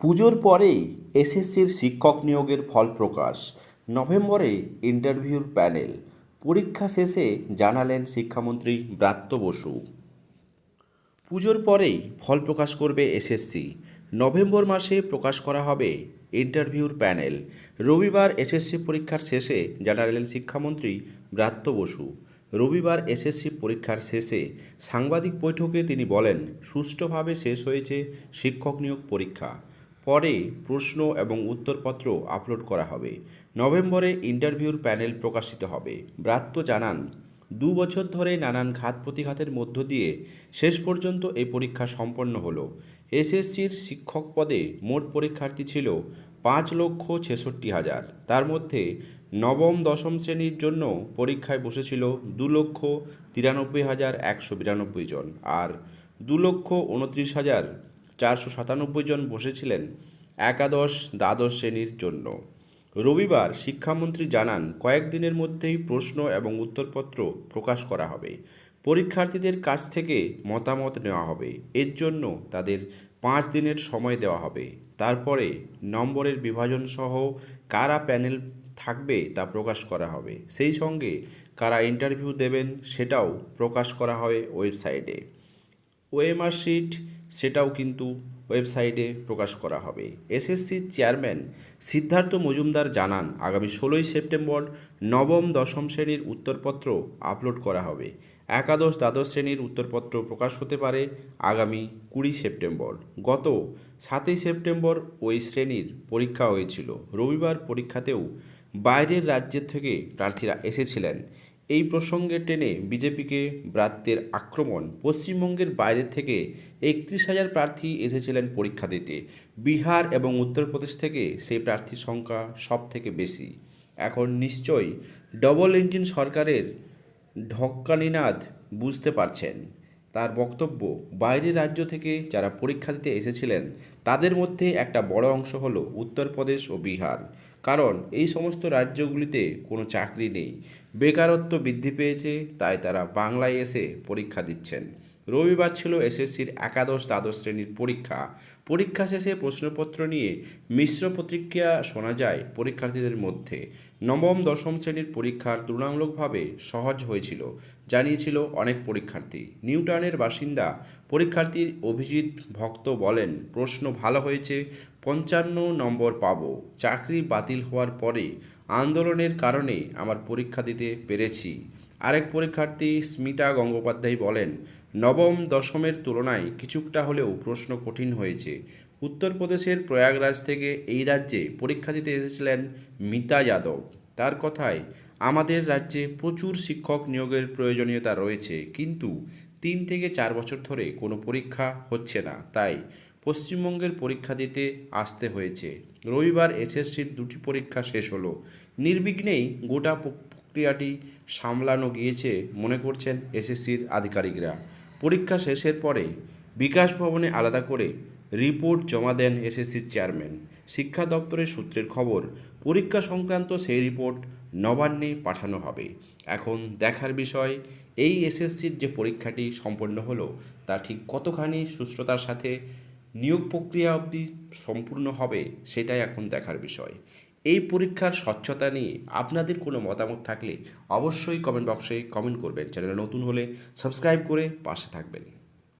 পুজোর পরেই এসএসসির শিক্ষক নিয়োগের ফল প্রকাশ। নভেম্বরে ইন্টারভিউর প্যানেল। পরীক্ষা শেষে জানালেন শিক্ষামন্ত্রী ব্রাত্য বসু। পুজোর পরেই ফল প্রকাশ করবে এসএসসি। নভেম্বর মাসে প্রকাশ করা হবে ইন্টারভিউর প্যানেল। রবিবার এসএসসি পরীক্ষার শেষে জানালেন শিক্ষামন্ত্রী ব্রাত্য বসু। রবিবার এসএসসি পরীক্ষার শেষে সাংবাদিক বৈঠকে তিনি বলেন, সুষ্ঠুভাবে শেষ হয়েছে শিক্ষক নিয়োগ পরীক্ষা। পরে প্রশ্ন এবং উত্তরপত্র আপলোড করা হবে। নভেম্বরে ইন্টারভিউর প্যানেল প্রকাশিত হবে। ব্রাত্য জানান, দু বছর ধরে নানান ঘাত প্রতিঘাতের মধ্য দিয়ে শেষ পর্যন্ত এই পরীক্ষা সম্পন্ন হলো। এসএসসির শিক্ষক পদে মোট পরীক্ষার্থী ছিল পাঁচ লক্ষ ছেষট্টি হাজার। তার মধ্যে নবম, দশম শ্রেণির জন্য পরীক্ষায় বসেছিল দু লক্ষ তিরানব্বই হাজার একশো বিরানব্বই জন আর দু লক্ষ উনত্রিশ হাজার চারশো সাতানব্বই জন বসেছিলেন একাদশ, দ্বাদশ শ্রেণির জন্য। রবিবার শিক্ষামন্ত্রী জানান, কয়েকদিনের মধ্যেই প্রশ্ন এবং উত্তরপত্র প্রকাশ করা হবে। পরীক্ষার্থীদের কাছ থেকে মতামত নেওয়া হবে। এর জন্য তাদের পাঁচ দিনের সময় দেওয়া হবে। তারপরে নম্বরের বিভাজন সহ কারা প্যানেল থাকবে তা প্রকাশ করা হবে। সেই সঙ্গে কারা ইন্টারভিউ দেবেন সেটাও প্রকাশ করা হবে ওয়েবসাইটে। ওএমআর শিট, সেটাও কিন্তু ওয়েবসাইটে প্রকাশ করা হবে। এসএসসির চেয়ারম্যান সিদ্ধার্থ মজুমদার জানান, আগামী ষোলোই সেপ্টেম্বর নবম দশম শ্রেণির উত্তরপত্র আপলোড করা হবে। একাদশ দ্বাদশ শ্রেণির উত্তরপত্র প্রকাশ হতে পারে আগামী কুড়ি সেপ্টেম্বর। গত সাতই সেপ্টেম্বর ওই শ্রেণির পরীক্ষা হয়েছিল। রবিবার পরীক্ষাতেও বাইরের রাজ্যের থেকে প্রার্থীরা এসেছিলেন। এই প্রসঙ্গে টেনে বিজেপিকে ব্রাত্যের আক্রমণ পশ্চিমবঙ্গের বাইরে থেকে একত্রিশ হাজার প্রার্থী এসেছিলেন পরীক্ষা দিতে। বিহার এবং উত্তরপ্রদেশ থেকে সেই প্রার্থীর সংখ্যা সব থেকে বেশি। এখন নিশ্চয়ই ডবল ইঞ্জিন সরকারের ঢক্কানিনাদ বুঝতে পারছেন। তার বক্তব্য বাইরের রাজ্য থেকে যারা পরীক্ষা দিতে এসেছিলেন, তাদের মধ্যে একটা বড় অংশ হল উত্তরপ্রদেশ ও বিহার। কারণ এই সমস্ত রাজ্যগুলিতে কোনো চাকরি নেই। বেকারত্ব বৃদ্ধি পেয়েছে, তাই তারা বাংলায় এসে পরীক্ষা দিচ্ছেন। রবিবার ছিল এসএসসির একাদশ দ্বাদশ শ্রেণির পরীক্ষা। পরীক্ষা শেষে প্রশ্নপত্র নিয়ে মিশ্র প্রতিক্রিয়া শোনা যায় পরীক্ষার্থীদের মধ্যে। নবম, দশম শ্রেণির পরীক্ষার তুলনামূলকভাবে সহজ হয়েছিল, জানিয়েছিল অনেক পরীক্ষার্থী। নিউটাউনের বাসিন্দা পরীক্ষার্থী অভিজিৎ ভক্ত বলেন, প্রশ্ন ভালো হয়েছে, পঞ্চান্ন নম্বর পাবো। চাকরি বাতিল হওয়ার পরে আন্দোলনের কারণে আমার পরীক্ষা দিতে পেরেছি। আরেক পরীক্ষার্থী স্মিতা গঙ্গোপাধ্যায় বলেন নবম দশমের তুলনায় কিছুটা হলেও প্রশ্ন কঠিন হয়েছে। উত্তরপ্রদেশের প্রয়াগরাজ থেকে এই রাজ্যে পরীক্ষা দিতে এসেছিলেন মিতা যাদব। তার কথায়, আমাদের রাজ্যে প্রচুর শিক্ষক নিয়োগের প্রয়োজনীয়তা রয়েছে, কিন্তু তিন থেকে চার বছর ধরে কোনো পরীক্ষা হচ্ছে না। তাই পশ্চিমবঙ্গের পরীক্ষা দিতে আসতে হয়েছে। রবিবার এসএসসির দুটি পরীক্ষা শেষ হলো। নির্বিঘ্নেই গোটা প্রক্রিয়াটি সামলানো গিয়েছে, মনে করছেন এসএসসির আধিকারিকরা। পরীক্ষা শেষের পরে বিকাশ ভবনে আলাদা করে রিপোর্ট জমা দেন এসএসসির চেয়ারম্যান। শিক্ষা দপ্তরের সূত্রের খবর, পরীক্ষা সংক্রান্ত সেই রিপোর্ট নবান্নে পাঠানো হবে। এখন দেখার বিষয়, এই এসএসসির যে পরীক্ষাটি সম্পন্ন হলো, তা ঠিক কতখানি সুস্থতার সাথে নিয়োগ প্রক্রিয়া অবধি সম্পূর্ণ হবে, সেটাই এখন দেখার বিষয়। এই পরীক্ষার স্বচ্ছতা নিয়ে আপনাদের কোনো মতামত থাকলে অবশ্যই কমেন্ট বক্সে কমেন্ট করবেন। চ্যানেলে নতুন হলে সাবস্ক্রাইব করে পাশে থাকবেন।